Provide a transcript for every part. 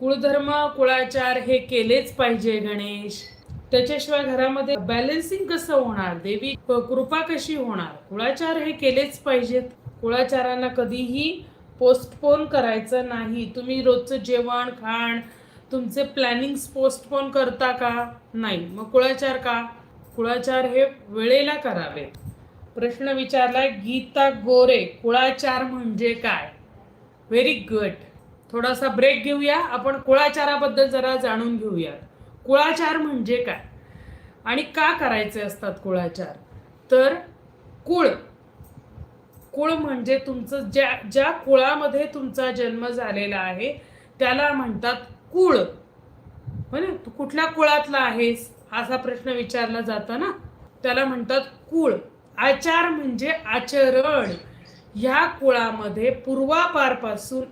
कुळधर्म कुळाचार हे केलेच पाहिजे गणेश. त्याच्याशिवाय घरामध्ये बॅलन्सिंग कसं होणार? देवी कृपा कशी होणार? कुळाचार हे केलेच पाहिजेत. कुळाचारांना कधीही पोस्टपोन करायचं नाही. तुम्ही रोजचं जेवण खाण तुमचे प्लॅनिंग्स पोस्टपोन करता का? नाही. मग कुळाचार का? कुळाचार हे वेळेला करावेत प्रश्न विचारलाय गीता गोरे कुळाचार म्हणजे काय? व्हेरी गुड थोडासा ब्रेक घेऊया. आपण कुळाचाराबद्दल जरा जाणून घेऊया. कुळाचार म्हणजे काय? आणि का करायचे असतात कुळाचार? तर कुळ. कुळ म्हणजे तुमचं ज्या ज्या कुळामध्ये तुमचा जन्म झालेला आहे त्याला म्हणतात कुळ. हो ना? तू कुठल्या कुळातला आहेस? असा प्रश्न विचारला जातो ना? त्याला म्हणतात कुळ. आचार म्हणजे आचरण. ह्या कुळामध्ये पूर्वापारपासून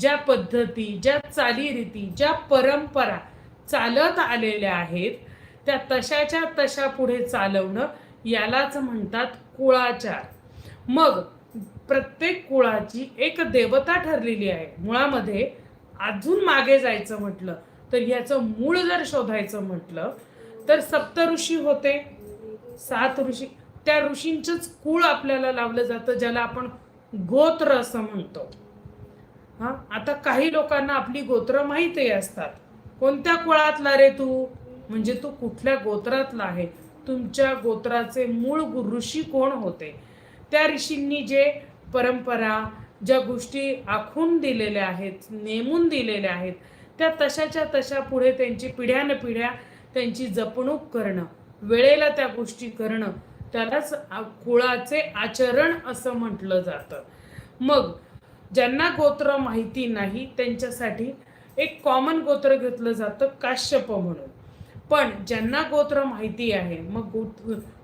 ज्या पद्धती ज्या चालीरीती ज्या परंपरा चालत आलेल्या आहेत त्या तशाच्या तशा पुढे चालवणं यालाच म्हणतात कुळाचार. मग प्रत्येक कुळाची एक देवता ठरलेली आहे. मुळामध्ये अजून मागे जायचं म्हटलं तर ह्याचं मूळ जर शोधायचं म्हटलं तर सप्तऋषी होते सात ऋषी. त्या ऋषींचंच कुळ आपल्याला लावलं जातं ज्याला आपण गोत्र असं म्हणतो. हा? आता काही लोकांना आपली गोत्र माहिती असतात. कोणत्या कुळातला रे तू? म्हणजे तू कुठल्या गोत्रातला आहे? तुमच्या गोत्राचे मूळ ऋषी कोण होते? त्या ऋषींनी जे परंपरा ज्या गोष्टी आखून दिलेल्या आहेत नेमून दिलेल्या आहेत त्या तशाच्या तशा पुढे त्यांची पिढ्यान पिढ्या त्यांची जपणूक करणं वेळेला त्या गोष्टी करणं त्यालाच कुळाचे आचरण असं म्हटलं जातं. मग ज्यांना गोत्र माहिती नाही त्यांच्यासाठी एक कॉमन गोत्र घेतलं जातं काश्यप म्हणून. पण ज्यांना गोत्र माहिती आहे मग गोत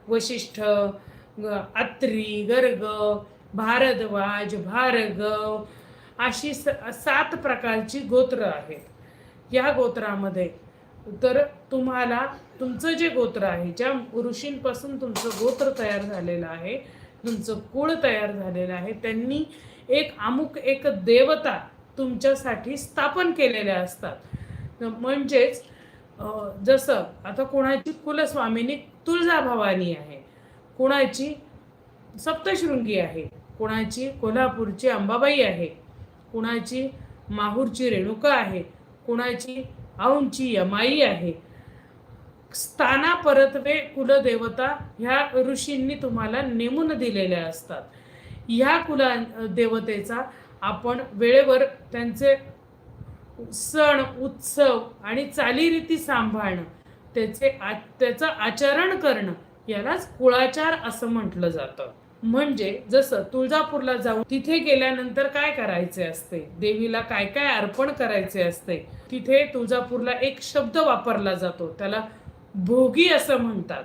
वशिष्ठ अत्री गर्ग भारद्वाज भारगव अशी स सात प्रकारची गोत्र आहेत. या गोत्रामध्ये तर तुम्हाला तुमचं जे गोत्र आहे ज्या ऋषींपासून तुमचं गोत्र तयार झालेलं आहे तुमचं कुळ तयार झालेलं आहे. त्यांनी एक अमुक एक देवता तुमच्यासाठी स्थापन केलेल्या असतात. म्हणजेच जसं आता कोणाची कुलस्वामिनी तुळजाभवानी आहे. कोणाची सप्तशृंगी आहे. कोणाची कोल्हापूरची अंबाबाई आहे. कोणाची माहूरची रेणुका आहे. कोणाची औंची यमाई आहे. स्थाना परतवे कुलदेवता ह्या ऋषींनी तुम्हाला नेमून दिलेल्या असतात. ह्या कुला देवतेचा आपण वेळेवर त्यांचे सण उत्सव आणि चालीरीती सांभाळणं त्याचे आ त्याचं आचरण करणं यालाच कुळाचार असं म्हटलं जातं. म्हणजे जसं तुळजापूरला जाऊन तिथे गेल्यानंतर काय करायचे असते? देवीला काय काय अर्पण करायचे असते? तिथे तुळजापूरला एक शब्द वापरला जातो. त्याला भोगी असं म्हणतात.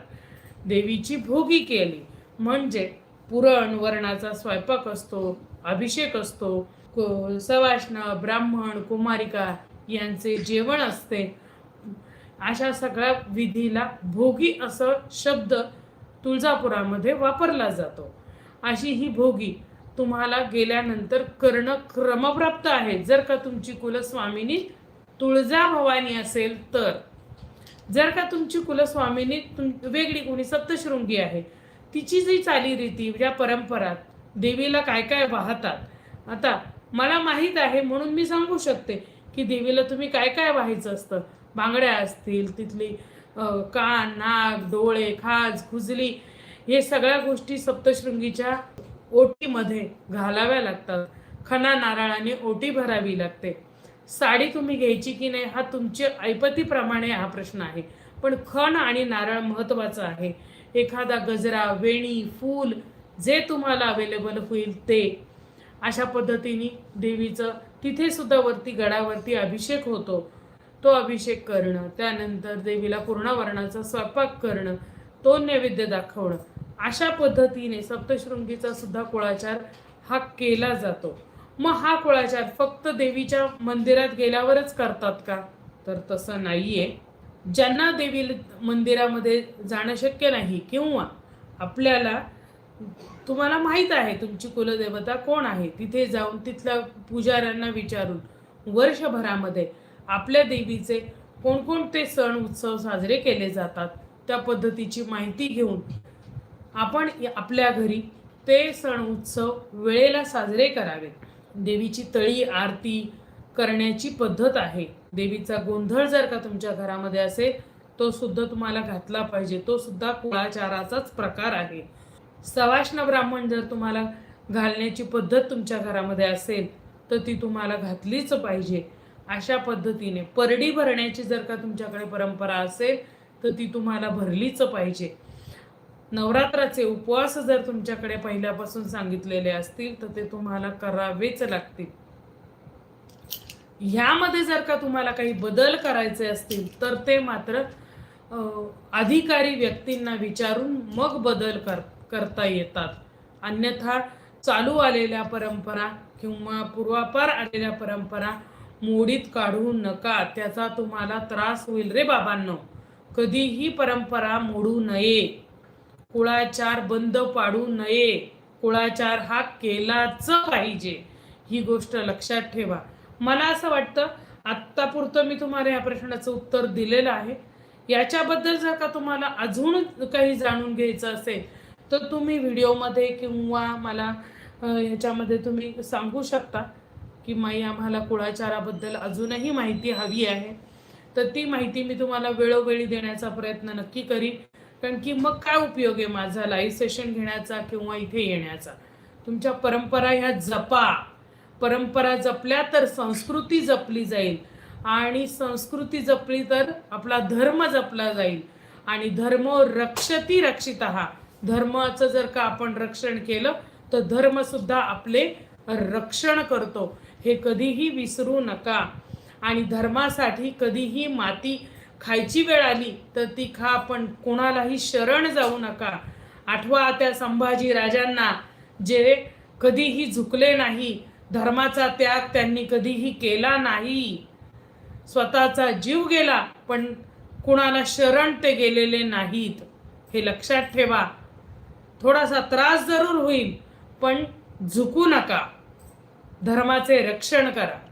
देवीची भोगी केली. म्हणजे पुरण वरणाचा स्वयंपाक असतो अभिषेक असतो सवाष्ण ब्राह्मण कुमारिका यांचे जेवण असते. अशा सगळ्या विधीला भोगी असं शब्द तुळजापुरामध्ये वापरला जातो. अशी ही भोगी तुम्हाला गेल्यानंतर करणं क्रमप्राप्त आहे जर का तुमची कुलस्वामिनी तुळजाभवानी असेल तर. जर का तुमची कुलस्वामिनी तुम वेगळी कोणी सप्तशृंगी आहे तिची जी चालीरीती ज्या परंपरात देवीला काय काय वाहतात आता मला माहीत आहे म्हणून मी सांगू शकते की देवीला तुम्ही काय काय व्हायचं असतं? बांगड्या असतील तिथली कान नाक डोळे खाज खुजली हे सगळ्या गोष्टी सप्तशृंगीच्या ओटीमध्ये घालाव्या लागतात. खना नारळाने ओटी भरावी लागते. साडी तुम्ही घ्यायची की नाही हा तुमच्या ऐपतीप्रमाणे हा प्रश्न आहे. पण खण आणि नारळ महत्त्वाचं आहे. एखादा गजरा वेणी फूल जे तुम्हाला अवेलेबल होईल ते. अशा पद्धतीने देवीचं तिथे सुद्धा वरती गडावरती अभिषेक होतो. तो अभिषेक करणं त्यानंतर देवीला पूर्णावरणाचा स्वयंपाक करणं तो नैवेद्य दाखवणं. अशा पद्धतीने सप्तशृंगीचा सुद्धा कुळाचार हा केला जातो. मग हा कुळाचार फक्त देवीच्या मंदिरात गेल्यावरच करतात का? तर तसं नाहीये. ज्यांना देवी मंदिरामध्ये जाणं शक्य नाही किंवा आपल्याला तुम्हाला माहीत आहे तुमची कुलदेवता कोण आहे? तिथे जाऊन तिथल्या पुजाऱ्यांना विचारून वर्षभरामध्ये आपल्या देवीचे कोणकोणते सण उत्सव साजरे केले जातात त्या पद्धतीची माहिती घेऊन आपण आपल्या घरी ते सण उत्सव वेळेला साजरे करावेत. देवीची तळी आरती करण्याची पद्धत आहे. देवीचा गोंधळ जर का तुमच्या घरामध्ये असेल तो सुद्धा तुम्हाला घातला पाहिजे. तो सुद्धा कुळाचाराचाच प्रकार आहे. सवाष्ण ब्राह्मण जर तुम्हाला घालण्याची पद्धत तुमच्या घरामध्ये असेल तर ती तुम्हाला घातलीच पाहिजे. अशा पद्धतीने परडी भरण्याची जर का तुमच्याकडे परंपरा असेल तर ती तुम्हाला भरलीच पाहिजे. नवरात्राचे उपवास जर तुमच्याकडे पहिल्यापासून सांगितलेले असतील तर ते तुम्हाला करावेच लागतील. ह्यामध्ये जर का तुम्हाला काही बदल करायचे असतील तर ते मात्र अधिकारी व्यक्तींना विचारून मग बदल कर करता येतात. अन्यथा चालू आलेल्या परंपरा किंवा पूर्वापार आलेल्या परंपरा मोडीत काढू नका. त्याचा तुम्हाला त्रास होईल रे बाबांनो. कधीही परंपरा मोडू नये. कुळाचार बंद पाडू नये. कुळाचार हा केलाच पाहिजे. ही गोष्ट लक्षात ठेवा. मला असं वाटतं आत्तापुरतं मी तुम्हाला या प्रश्नाचं उत्तर दिलेलं आहे. याच्याबद्दल जर का तुम्हाला अजून काही जाणून घ्यायचं असेल तर तुम्ही व्हिडिओमध्ये किंवा मला ह्याच्यामध्ये तुम्ही सांगू शकता की माई आम्हाला कुळाचाराबद्दल अजूनही माहिती हवी आहे. तर ती माहिती मी तुम्हाला वेळोवेळी देण्याचा प्रयत्न नक्की करीन. कारण की मग काय उपयोग आहे माझा? लाईव्ह सेशन घेण्याचा किंवा इथे येण्याचा? तुमच्या परंपरा ह्या जपा. परंपरा जपल्या तर संस्कृती जपली जाईल. आणि संस्कृती जपली तर आपला धर्म जपला जाईल. आणि धर्म रक्षती रक्षित धर्माचं जर का आपण रक्षण केलं तर धर्मसुद्धा आपले रक्षण करतो. हे कधीही विसरू नका. आणि धर्मासाठी कधीही माती खायची वेळ आली तर ती खा पण कोणालाही शरण जाऊ नका. आठवा त्या संभाजी राजांना जे कधीही झुकले नाही धर्माचा त्याग त्यांनी कधीही केला नाही. स्वतःचा जीव गेला पण कुणाला शरण ते गेलेले नाहीत. हे लक्षात ठेवा. थोडासा त्रास जरूर होईल पण झुकू नका. धर्माचे रक्षण करा.